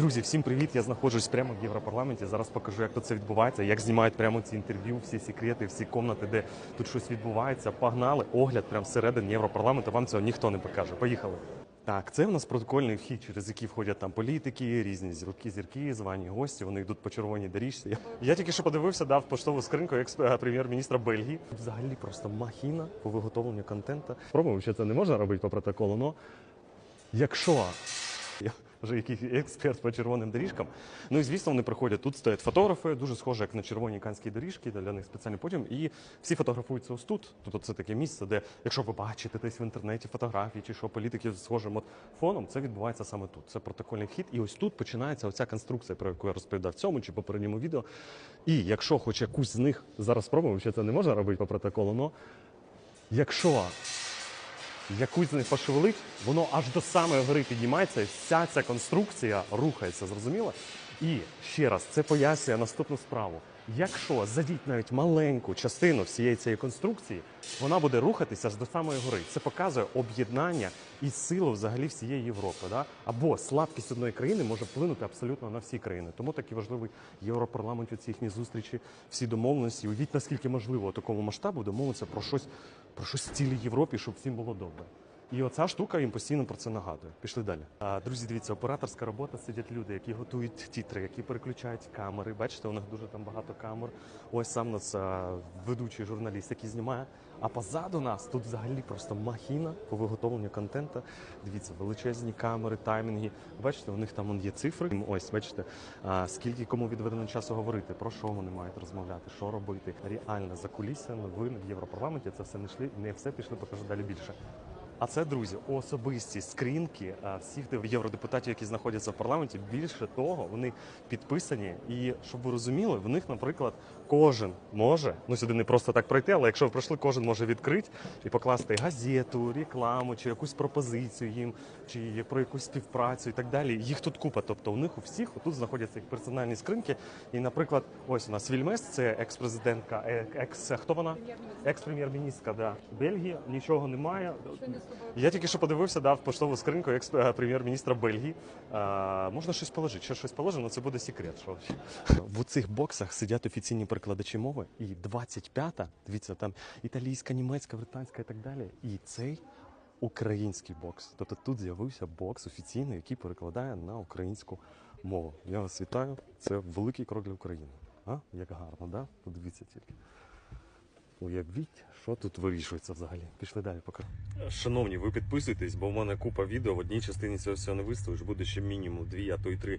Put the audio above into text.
Друзі, всім привіт! Я знаходжусь прямо в Європарламенті. Зараз покажу, як тут це відбувається, як знімають прямо ці інтерв'ю, всі секрети, всі комнати, де тут щось відбувається. Погнали огляд прямо всередині Європарламенту. Вам цього ніхто не покаже. Поїхали. Так, це в нас протокольний вхід, через який входять там політики, різні зірки, зірки, звані гості. Вони йдуть по червоній доріжці. Я, тільки що подивився, дав поштову скриньку як прем'єр-міністра Бельгії. Взагалі просто махіна по виготовленню контенту. Спробуємо, що це не можна робити по протоколу. але якщо вже якийсь експерт по червоним доріжкам. Ну і звісно, вони приходять. Тут стоять фотографи, дуже схоже, як на червоній канській доріжці, для них спеціальний потім. І всі фотографуються ось тут. Тобто це таке місце, де, якщо ви бачите десь в інтернеті фотографії чи що політиків з схожим от фоном, це відбувається саме тут. Це протокольний вхід. І ось тут починається оця конструкція, про яку я розповідав в цьому чи попередньому відео. І якщо хоч якусь з них зараз спробуємо, що це не можна робити по протоколу, але якщо якусь з них пошевелить, воно аж до самої гори піднімається, і вся ця конструкція рухається, зрозуміло? І ще раз, це пояснює наступну справу. Якщо задіть навіть маленьку частину всієї цієї конструкції, вона буде рухатися аж до самої гори. Це показує об'єднання і силу взагалі всієї Європи. Да? Або слабкість одної країни може вплинути абсолютно на всі країни. Тому такий важливий європарламент, ці їхні зустрічі, всі домовленості. Уявіть, наскільки можливо такому масштабу домовитися про щось, про щось в цілій Європі, щоб всім було добре. І оця штука їм постійно про це нагадує. Пішли далі. А, друзі, дивіться, операторська робота сидять люди, які готують тітри, які переключають камери. Бачите, у них дуже там багато камер. Ось сам нас а, ведучий журналіст, який знімає. А позаду нас тут взагалі просто махіна по виготовленню контенту. Дивіться, величезні камери, таймінги. Бачите, у них там є цифри. Ось, бачите, а, скільки кому відведено часу говорити, про що вони мають розмовляти, що робити. Реально за кулісся новини в Європарламенті це все не йшли, не все пішли, покажу далі більше. А це, друзі, особисті скрінки всіх євродепутатів, які знаходяться в парламенті. Більше того, вони підписані. І щоб ви розуміли, в них, наприклад, кожен може ну сюди не просто так пройти, але якщо ви пройшли, кожен може відкрити і покласти газету, рекламу чи якусь пропозицію їм, чи про якусь співпрацю і так далі. Їх тут купа. Тобто у них у всіх тут знаходяться їх персональні скриньки. І, наприклад, ось у нас Вільмес, це екс-президентка, е, екс хто вона? Екс-прем'єр-міністра да. Бельгії. Нічого немає. Я тільки що подивився, дав поштову скриньку екс е, прем'єр-міністра Бельгії. А, можна щось положити. Ще щось положено, це буде секрет. Що в цих боксах сидять офіційні перекладачі мови, і 25-та, дивіться, там італійська, німецька, британська і так далі. І цей український бокс. Тобто тут з'явився бокс офіційний, який перекладає на українську мову. Я вас вітаю. Це великий крок для України. А? Як гарно, да? Подивіться тільки. Уявіть, що тут вирішується взагалі. Пішли далі, поки. Шановні, ви підписуйтесь, бо в мене купа відео. В одній частині цього всього не виставиш. Буде ще мінімум дві, а то й три